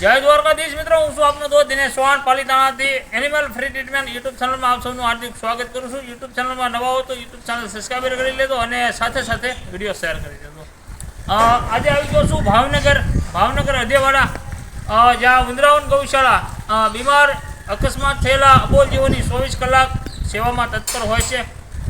જય દ્વારકાધીશ મિત્રો, હું છું આપનો દોસ્ત દિનેશ ચૌહાણ, પાલીતાણાથી એનિમલ ફ્રી ટ્રીટમેન્ટ યુટ્યુબ ચેનલમાં આપ સૌનું હાર્દિક સ્વાગત કરું છું. યુટ્યુબ ચેનલમાં નવા હો તો યુટ્યુબ ચેનલ સબસ્ક્રાઈબર કરી લેજો અને સાથે સાથે વીડિયો શેર કરી દેજો. આજે આવી ગયો છું ભાવનગર ભાવનગર અધેવાડા. જ્યાં વૃંદાવન ગૌશાળા બીમાર અકસ્માત થયેલા અબોલ જીવોની ચોવીસ કલાક સેવામાં તત્પર હોય છે.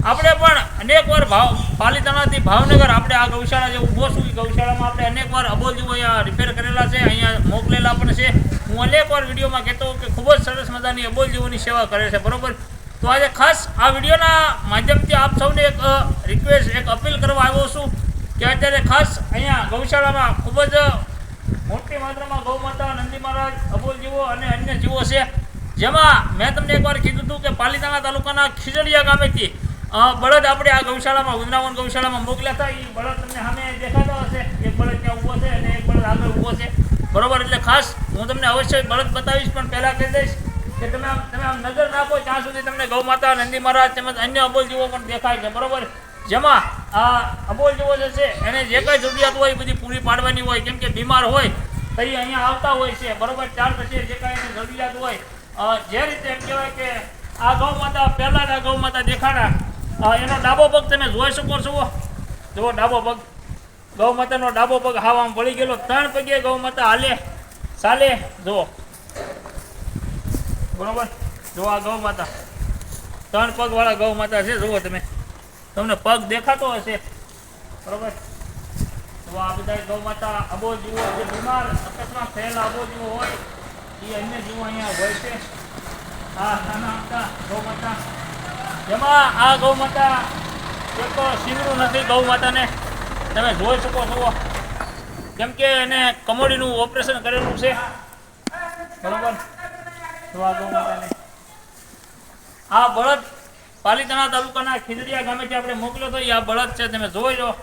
આપણે પણ અનેક વાર ભાવ પાલીતાણાથી ભાવનગર આપણે આ ગૌશાળા જે ઊભો છું, એ ગૌશાળામાં આપણે અનેકવાર અબોલ જીવો અહીંયા રિપેર કરેલા છે, અહીંયા મોકલેલા પણ છે. હું અનેકવાર વિડીયોમાં કહેતો કે ખૂબ જ સરસ મજાની અબોલ જીવોની સેવા કરે છે, બરોબર? તો આજે ખાસ આ વિડીયોના માધ્યમથી આપ સૌને એક રિક્વેસ્ટ એક અપીલ કરવા આવ્યો છું કે અત્યારે ખાસ અહીંયા ગૌશાળામાં ખૂબ જ મોટી માત્રામાં ગૌ માતા, નંદી મહારાજ અબોલ જીવો અને અન્ય જીવો છે. જેમાં મેં તમને એકવાર કીધું હતું કે પાલીતાણા તાલુકાના ખીજડીયા ગામેથી બળદ આપણે આ ગૌશાળામાં, વૃંદાવન ગૌશાળામાં મોકલ્યા હતા. એ બળદ તમને સામે દેખાતા હશે. એક બળદ ત્યાં ઊભો છે અને એક બળદ આગળ ઊભો છે. બરોબર? એટલે ખાસ હું તમને અવશ્ય બળદ બતાવીશ, પણ પહેલાં કહી દઈશ કે તમે આમ તમે આમ નજર નાખો, ત્યાં સુધી તમને ગૌ માતા નંદી મહારાજ તેમજ અન્ય અબોલ જીવો પણ દેખાય છે. બરોબર? જેમાં આ અબોલ જીવો જે છે, એને જે કાંઈ જરૂરિયાત હોય એ બધી પૂરી પાડવાની હોય. કેમ કે બીમાર હોય, તો એ અહીંયા આવતા હોય છે. બરોબર? ત્યાર પછી જે કાંઈ એની જરૂરિયાત હોય જે રીતે એમ કહેવાય કે આ ગૌ માતા પહેલાંના ગૌ માતા દેખાડા એનો ડાબો પગ તમે જોઈ શકો છો. જુઓ ડાબો પગ. ગૌ માતાનો ડાબો પગ હાવ આમ વળી ગયેલો. ત્રણ પગે ગૌ માતા હાલે, ચાલે. જુઓ. બરોબર? જુઓ આ ગૌ માતા ત્રણ પગવાળા ગૌ માતા છે. જુઓ તમે. તમને પગ દેખાતો હશે. બરોબર? તો આ બધા ગૌ માતા અબો જીવો જે બીમાર અકસ્માત થયેલા અબો જીવો હોય, એ અન્ય જીવો અહીંયા હોય છે. આ નાના હતા ગૌ માતા જેમાં આ ગૌ માતા એક શીંગડું નથી ગૌ માતાને તમે જોઈ શકો છો. કેમ કે એને કમોડીનું ઓપરેશન કરેલું છે. બરોબર? તો આ ગૌ આ બળદ પાલીતાણા તાલુકાના ખીજડીયા ગામેથી આપણે મોકલ્યો તો એ આ બળદ છે, તમે જોઈ લો.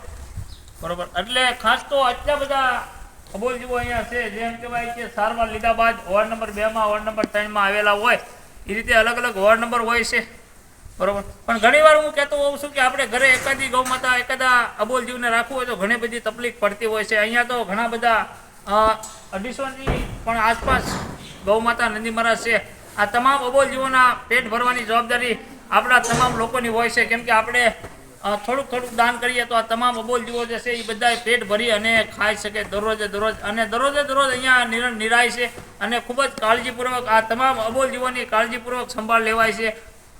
બરોબર? એટલે ખાસ તો આટલા બધા અબોલ જીવો અહીંયા છે જેમ કહેવાય કે સારવાર લીધા બાદ વોર્ડ નંબર બેમાં, વોર્ડ નંબર ત્રણમાં આવેલા હોય. એ રીતે અલગ અલગ વોર્ડ નંબર હોય છે. બરોબર? પણ ઘણીવાર હું કહેતો હોઉં છું કે આપણે ઘરે એકાદી ગૌ માતા, એકાદા અબોલ જીવને રાખવું હોય તો ઘણી બધી તકલીફ પડતી હોય છે. અહીંયા તો ઘણા બધા અઢીસોની પણ આસપાસ ગૌ માતા નંદી મહારાજ છે. આ તમામ અબોલ જીવોના પેટ ભરવાની જવાબદારી આપણા તમામ લોકોની હોય છે. કેમ કે આપણે થોડુંક થોડુંક દાન કરીએ તો આ તમામ અબોલ જીવો જે છે એ બધા પેટ ભરી અને ખાઈ શકે દરરોજે દરરોજ. અને દરરોજે દરરોજ અહીંયા નિરણ નિરાય છે અને ખૂબ જ કાળજીપૂર્વક આ તમામ અબોલ જીવોની કાળજીપૂર્વક સંભાળ લેવાય છે.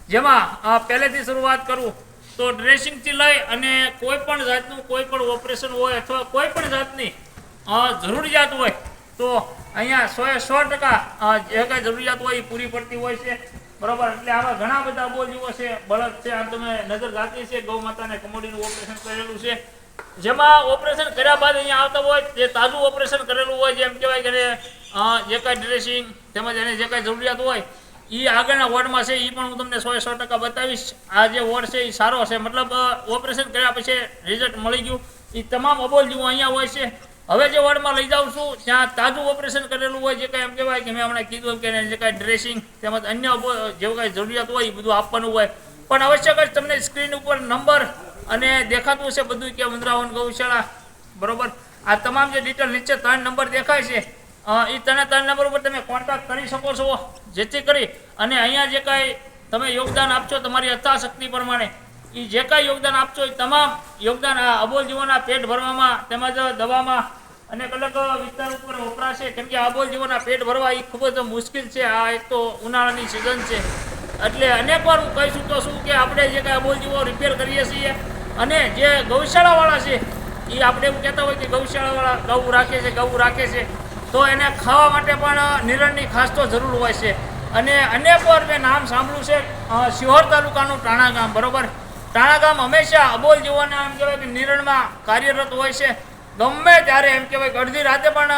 જેમાં પહેલેથી શરૂઆત કરું. તો ડ્રેસિંગથી લઈ અને કોઈ પણ જાતનું, કોઈ પણ ઓપરેશન હોય અથવા કોઈ પણ જાતની જરૂરિયાત હોય, તો અહીંયા સો એ સો ટકા જે કાંઈ જરૂરિયાત હોય એ પૂરી પડતી હોય છે. બરાબર? એટલે આવા ઘણા બધા બોલીઓ છે, બળદ છે, આમ તમે નજર રાખી છે ગૌ માતાને કમોડીનું ઓપરેશન કરેલું છે. જેમાં ઓપરેશન કર્યા બાદ અહીંયા આવતા હોય, જે તાજું ઓપરેશન કરેલું હોય, જેમ કહેવાય કે જે કાંઈ ડ્રેસિંગ, તેમજ એને જે કાંઈ જરૂરિયાત હોય એ આગળના વોર્ડમાં છે એ પણ હું તમને સો સો ટકા બતાવીશ. આ જે વોર્ડ છે એ સારો છે. મતલબ ઓપરેશન કર્યા પછી રિઝલ્ટ મળી ગયું. એ તમામ અબોલ જેવું અહીંયા હોય છે. હવે જે વોર્ડમાં લઈ જાઉં છું, ત્યાં તાજું ઓપરેશન કરેલું હોય, જે કાંઈ એમ કહેવાય કે મેં હમણાં કીધું કે જે કાંઈ ડ્રેસિંગ તેમજ અન્ય જેવું કાંઈ જરૂરિયાત હોય એ બધું આપવાનું હોય. પણ આવશ્યક જ તમને સ્ક્રીન ઉપર નંબર અને દેખાતું છે બધું કે વૃંદાવન ગૌશાળા. બરોબર? આ તમામ જે ડિટેલ નીચે ત્રણ નંબર દેખાય છે. એ ત્રણે ત્રણ નંબર ઉપર તમે કોન્ટેક્ટ કરી શકો છો. જેથી કરી અને અહીંયા જે કાંઈ તમે યોગદાન આપશો, તમારી યથાશક્તિ પ્રમાણે એ જે કાંઈ યોગદાન આપશો એ તમામ યોગદાન આ અબોલ જીવોના પેટ ભરવામાં, તેમજ દવામાં અને અલગ વિસ્તાર ઉપર વપરાશે. કેમ કે અબોલ જીવોના પેટ ભરવા એ ખૂબ જ મુશ્કેલ છે. આ એક તો ઉનાળાની સિઝન છે. એટલે અનેકવાર હું કહીશું તો શું કે આપણે જે કાંઈ અબોલ જીવો રિપેર કરીએ છીએ અને જે ગૌશાળાવાળા છે એ આપણે એવું કહેતા હોય કે ગૌશાળાવાળા ગૌ રાખે છે, ગૌ રાખે છે. તો એને ખાવા માટે પણ નિરણની ખાસ તો જરૂર હોય છે. અને અનેક વાર મેં નામ સાંભળ્યું છે શિહોર તાલુકાનું ટાણા ગામ બરોબર? ટાણા ગામ હંમેશા અબોલ જીવોના એમ કહેવાય કે નિરણમાં કાર્યરત હોય છે. ગમે ત્યારે એમ કહેવાય કે અડધી રાતે પણ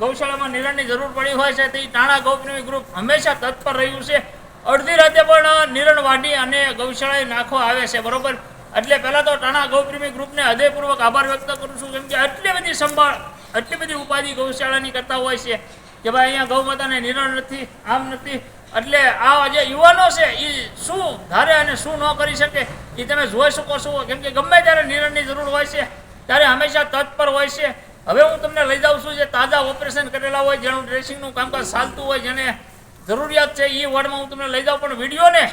ગૌશાળામાં નિરણની જરૂર પડી હોય છે. તે ટાણા ગૌપ્રેમી ગ્રુપ હંમેશા તત્પર રહ્યું છે. અડધી રાતે પણ નિરણ વાઢી અને ગૌશાળાએ નાખવા આવે છે, બરોબર? એટલે પહેલાં તો ટાણા ગૌપ્રેમી ગ્રુપને હૃદયપૂર્વક આભાર વ્યક્ત કરું છું. કેમ કે આટલી બધી સંભાળ આટલી બધી ઉપાધિ ગૌશાળાની કરતા હોય છે કે ભાઈ અહીંયા ગૌ માતાને નિરણ નથી, આમ નથી. એટલે આ જે યુવાનો છે એ શું ધારે અને શું ન કરી શકે? એ તમે જોઈ શકો છો. કેમ કે ગમે ત્યારે નિરણની જરૂર હોય છે, ત્યારે હંમેશા તત્પર હોય છે. હવે હું તમને લઈ જાઉં છું જે તાજા ઓપરેશન કરેલા હોય, જેનું ડ્રેસિંગનું કામકાજ ચાલતું હોય, જેને જરૂરિયાત છે એ વોર્ડમાં હું તમને લઈ જાઉં, પણ વિડીયોને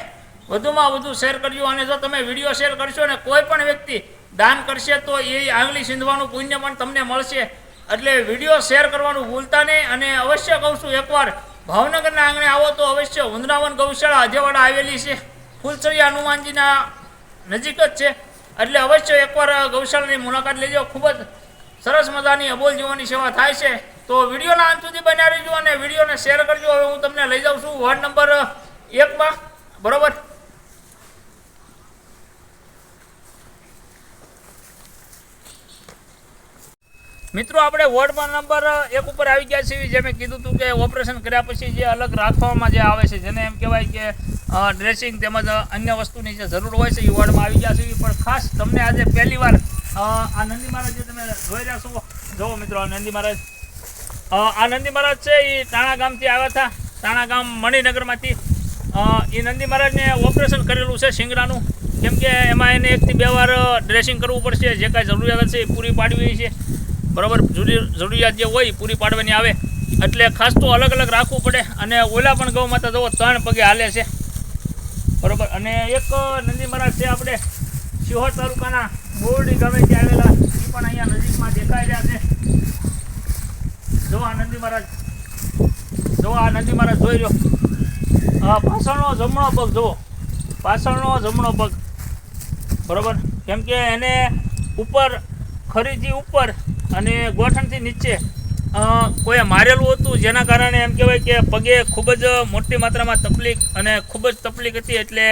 વધુમાં વધુ શેર કરજો. અને જો તમે વીડિયો શેર કરશો ને, કોઈ પણ વ્યક્તિ દાન કરશે, તો એ આંગળી સીંધવાનું પુણ્ય પણ તમને મળશે. એટલે વીડિયો શેર કરવાનું ભૂલતા નહીં અને અવશ્ય કહું છું એકવાર, ભાવનગરના આંગણે આવો તો અવશ્ય વૃંદાવન ગૌશાળા અજેવાડા આવેલી છે. ફૂલસરી હનુમાનજીના નજીક જ છે. એટલે અવશ્ય એકવાર ગૌશાળાની મુલાકાત લેજો. ખૂબ જ સરસ મજાની અબોલ જીવોની સેવા થાય છે. તો વિડીયોના અંત સુધી બનાવી રહેજો અને વિડીયોને શેર કરજો. હવે હું તમને લઈ જાઉં છું. વોર્ડ નંબર એકમાં બરોબર? મિત્રો, આપણે વોર્ડમાં નંબર એક ઉપર આવી ગયા છીએ જે મેં કીધું હતું કે ઓપરેશન કર્યા પછી જે અલગ રાખવામાં જે આવે છે, જેને એમ કહેવાય કે ડ્રેસિંગ તેમજ અન્ય વસ્તુની જે જરૂર હોય છે, એ વોર્ડમાં આવી ગયા છીએ. પણ ખાસ તમને આજે પહેલી વાર આ નંદી મહારાજ જે તમે જોઈ રહ્યા છો, જુઓ મિત્રો, આ નંદી મહારાજ. આ નંદી મહારાજ છે, એ તાણા ગામથી આવ્યા હતા. તાણા ગામ મણિનગરમાંથી. એ નંદી મહારાજને ઓપરેશન કરેલું છે શિંગડાનું. કેમ કે એમાં એને એકથી બે વાર ડ્રેસિંગ કરવું પડશે, જે કાંઈ જરૂરિયાત છે એ પૂરી પાડવી છે. બરાબર? જરૂરી જરૂરિયાત જે હોય પૂરી પાડવાની આવે. એટલે ખાસ તો અલગ અલગ રાખવું પડે. અને ઓલા પણ ગૌ માતા જવો, ત્રણ પગે હાલે છે. બરાબર? અને એક નંદી મહારાજ છે આપણે, શિહોર તાલુકાના બોરડી ત્યાં આવેલા. એ પણ અહીંયા નજીકમાં દેખાઈ રહ્યા છે. જો આ નંદી મહારાજ, જો આ નંદી મહારાજ જોઈ રહ્યો પાછળનો જમણો પગ જુઓ. પાછળનો જમણો પગ. બરાબર? કેમ કે એને ઉપર ખરીદી ઉપર અને ગોઠણથી નીચે કોઈએ મારેલું હતું, જેના કારણે એમ કહેવાય કે પગે ખૂબ જ મોટી માત્રામાં તકલીફ અને ખૂબ જ તકલીફ હતી એટલે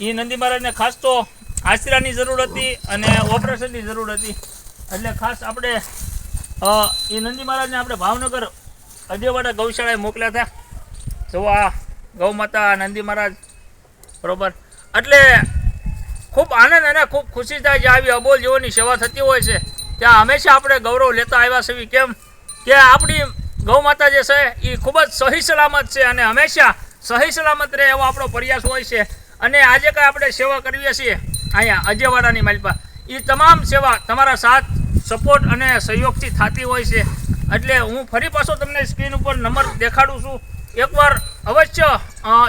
એ નંદી મહારાજને ખાસ તો આશરાની જરૂર હતી અને ઓપરેશનની જરૂર હતી. એટલે ખાસ આપણે એ નંદી મહારાજને આપણે ભાવનગર અજયવાડા ગૌશાળાએ મોકલ્યા હતા. જો આ ગૌ માતા નંદી મહારાજ, બરોબર. એટલે ખૂબ આનંદ અને ખૂબ ખુશી થાય જે આવી અબોલ જીવોની સેવા થતી હોય છે. ત્યાં હંમેશા આપણે ગૌરવ લેતા આવ્યા છીએ કેમ? કે આપણી ગૌ માતા જે છે, એ ખૂબ જ સહી સલામત છે અને હંમેશા સહી સલામત રહે એવો આપણો પ્રયાસ હોય છે. અને આજે કાંઈ આપણે સેવા કરીએ છીએ, અહીંયા અજયવાડાની માલપા એ તમામ સેવા તમારા સાથ, સપોર્ટ અને સહયોગથી થતી હોય છે. એટલે હું ફરી પાછો તમને સ્ક્રીન ઉપર નંબર દેખાડું છું. એકવાર અવશ્ય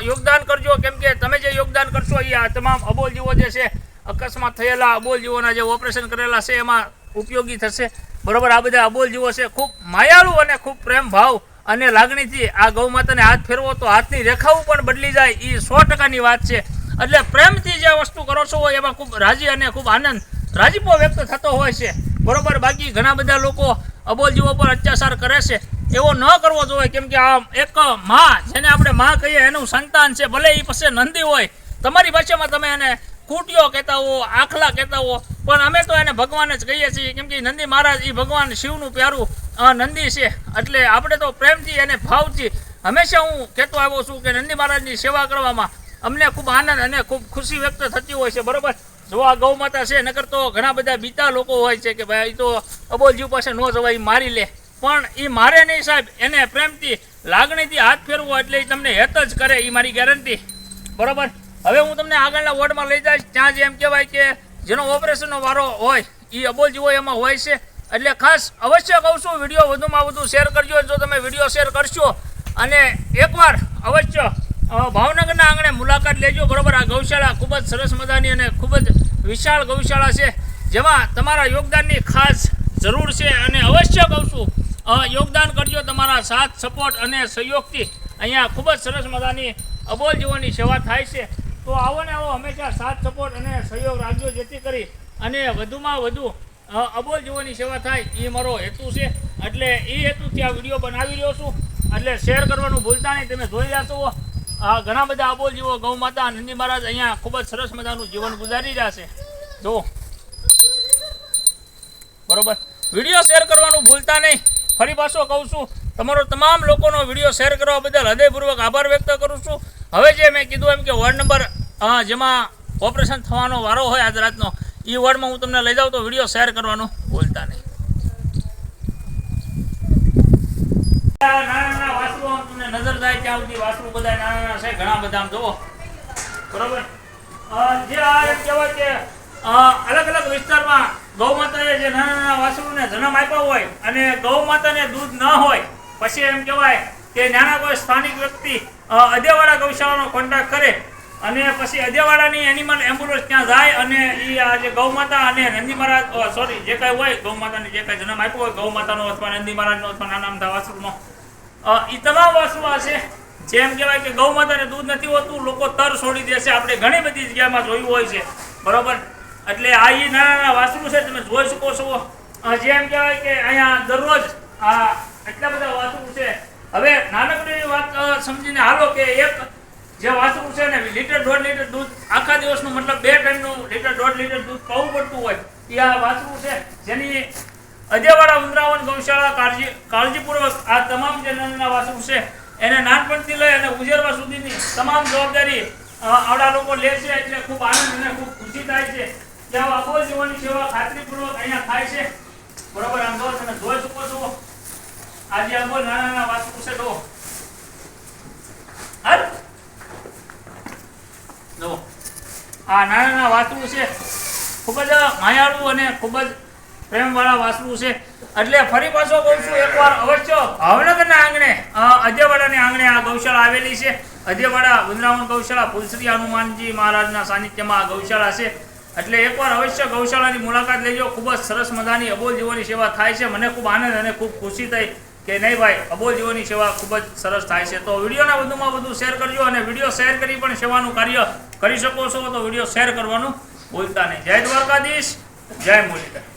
યોગદાન કરજો. કેમ કે તમે જે યોગદાન કરશો એ આ તમામ અબોલ જીવો જે છે, અકસ્માત થયેલા અબોલ જીવોના જે ઓપરેશન કરેલા છે, એમાં ઉપયોગી થશે. બરોબર, આ બધા અબોલ જીવો છે. ખૂબ માયાળુ અને ખૂબ પ્રેમ ભાવ અને લાગણીથી આ ગૌ માતાને હાથ ફેરવો તો હાથની રેખાઓ પણ બદલી જાય. એ સો ટકાની વાત છે. એટલે પ્રેમથી જે વસ્તુ કરો છો એમાં ખૂબ રાજી અને ખૂબ આનંદ, રાજીપો વ્યક્ત થતો હોય છે. બરોબર, બાકી ઘણા બધા લોકો અબોલ જીવો પર અત્યાચાર કરે છે. એવો ન કરવો જોઈએ, કેમ કે આ એક માં, જેને આપણે માં કહીએ, એનું સંતાન છે. ભલે એ પાસે નંદી હોય, તમારી ભાષામાં તમે એને કૂટિયો કહેતા હો, આખલા કહેતા હો. પણ અમે તો એને ભગવાન જ કહીએ છીએ. કેમ કે નંદી મહારાજ એ ભગવાન શિવનું પ્યારું નંદી છે. એટલે આપણે તો પ્રેમથી અને ભાવથી હંમેશા હું કહેતો આવ્યો છું કે નંદી મહારાજની સેવા કરવામાં અમને ખૂબ આનંદ અને ખૂબ ખુશી વ્યક્ત થતી હોય છે, બરોબર? જો આ ગૌ માતા છે, નકર તો ઘણા બધા બીતા લોકો હોય છે કે ભાઈ, તો અબોલજીવ પાસે ન જવાય મારી લે. પણ એ મારે નહીં સાહેબ, એને પ્રેમથી, લાગણીથી હાથ ફેરવો એટલે એ તમને હેત જ કરે એ મારી ગેરંટી. બરોબર? હવે હું તમને આગળના વોર્ડમાં લઈ જઈશ ત્યાં જે એમ કહેવાય કે જેનો ઓપરેશનનો વારો હોય એ અબોલ જીવો એમાં હોય છે. એટલે ખાસ અવશ્ય કહું છું, વીડિયો વધુમાં વધુ શેર કરજો જો તમે વીડિયો શેર કરશો, અને એકવાર અવશ્ય ભાવનગરના આંગણે મુલાકાત લેજો. બરોબર, આ ગૌશાળા ખૂબ જ સરસ મજાની અને ખૂબ જ વિશાળ ગૌશાળા છે, જેમાં તમારા યોગદાનની ખાસ જરૂર છે. અને અવશ્ય કહું છું યોગદાન કરજો તમારા સાથ, સપોર્ટ અને સહયોગથી. અહીંયા ખૂબ જ સરસ મજાની અબોલ જીવોની સેવા થાય છે. તો આવો ને આવો, હંમેશા સાથ, સપોર્ટ અને સહયોગ રાખજો, જેથી કરી અને વધુમાં વધુ અબોલ જીવોની સેવા થાય એ મારો હેતુ છે. એટલે એ હેતુથી આ વીડિયો બનાવી રહ્યો છું. એટલે શેર કરવાનું ભૂલતા નહીં, તમે જોઈ રહ્યા આ ઘણા બધા અબોલ જીવો, ગૌ માતા, નંદી મહારાજ અહીંયા ખૂબ જ સરસ મજાનું જીવન ગુજારી રહ્યા છે. જો. બરોબર. વીડિયો શેર કરવાનું ભૂલતા નહીં. ફરી પાછો કહું છું, તમારો તમામ લોકોનો વીડિયો શેર કરવા બદલ હૃદયપૂર્વક આભાર વ્યક્ત કરું છું. હવે જે મેં કીધું એમ કે વોર્ડ નંબર જેમાં ઓપરેશન થવાનો વારો હોય આજ રાતનો એ વોર્ડમાં હું તમને લઈ જાઉં તો વીડિયો શેર કરવાનું ભૂલતા નહીં. નાના નાના આમ તમને નજર જાય ત્યાં સુધી વાસળો બધા નાના નાના છે, ઘણા બધા આમ જુઓ. બરોબર? જે આ કહેવાય કે અલગ અલગ વિસ્તારમાં ગૌ જે નાના નાના વાસરુને જન્મ આપ્યો હોય અને ગૌ દૂધ ન હોય, પછી એમ કહેવાય કે નાના કોઈ સ્થાનિક વ્યક્તિ અદેવાડા ગૌશાળાનો કોન્ટેક્ટ કરે અને પછી અદેવાડાની એનિમલ એમ્બ્યુલન્સ ત્યાં જાય અને એ આ જે ગૌ માતા અને નંદી મહારાજ સોરી જે કાંઈ હોય, ગૌ માતાને જે કાંઈ જન્મ આપ્યો હોય, ગૌ માતાનો અથવા નંદી મહારાજનો અથવા નાના વાસુનો એ તમામ વાસુ આ છે. જેમ કહેવાય કે ગૌ માતાને દૂધ નથી હોતું, લોકો તર છોડી દે છે. આપણે ઘણી બધી જગ્યામાં જોયું હોય છે. બરોબર? એટલે આ એ નાના નાના વાસુ છે, તમે જોઈ શકો છો. જેમ કહેવાય કે અહીંયા દરરોજ આ એટલા બધા વાસુ છે હવે નાનકડી વાત સમજીને હાલો કે એક જે વાસુ છે ને, લીટર દોઢ લીટર દૂધ, આખા દિવસનું મતલબ બે ટાઈમનું લીટર દોઢ લીટર દૂધ પાવું પડતું હોય, એ આ વાસુ છે. જેની અજેવાડા ઉંદરાવન ગૌશાળા કાળજી, કાળજીપૂર્વક આ તમામ જે નાના વાસુ છે, એને નાનપણથી લઈ અને ઉજેરવા સુધીની તમામ જવાબદારી આવડા લોકો લે છે એટલે ખૂબ આનંદ અને ખૂબ ખુશી થાય છે. કે આવા અબોલ જીવનની સેવા ખાતરીપૂર્વક અહીંયા થાય છે. બરોબર આમ જો તમે જોઈ શકો છો આજે અબોલ નાના નાના વાસુ છે જો હાલ? જો આ નાના નાના વાસ્ત્રુ છે, ખૂબ જ માયાળુ અને ખૂબ જ પ્રેમવાળા વાસ્ત્રુ છે. એટલે ફરી પાછો કહું છું, એકવાર અવશ્ય ભાવનગરના આંગણે અજયવાડાની આંગણે આ ગૌશાળા આવેલી છે. અજયવાડા વૃંદાવન ગૌશાળા ફુલશ્રી હનુમાનજી મહારાજના સાનિધ્યમાં આ ગૌશાળા છે. એટલે એકવાર અવશ્ય ગૌશાળાની મુલાકાત લેજો. ખૂબ જ સરસ મજાની અબોલ જીવોની સેવા થાય છે. મને ખૂબ આનંદ અને ખૂબ ખુશી થઈ. કે નહીં ભાઈ અબોલ સેવા ખૂબ જ સરસ થાય છે. તો વિડીયોના વધુમાં વધુ શેર કરજો અને વીડિયો શેર કરી પણ સેવાનું કાર્ય કરી શકો છો, તો વીડિયો શેર કરવાનું ભૂલતા નહીં. જય દ્વારકાધીશ, જય મુરલીધર.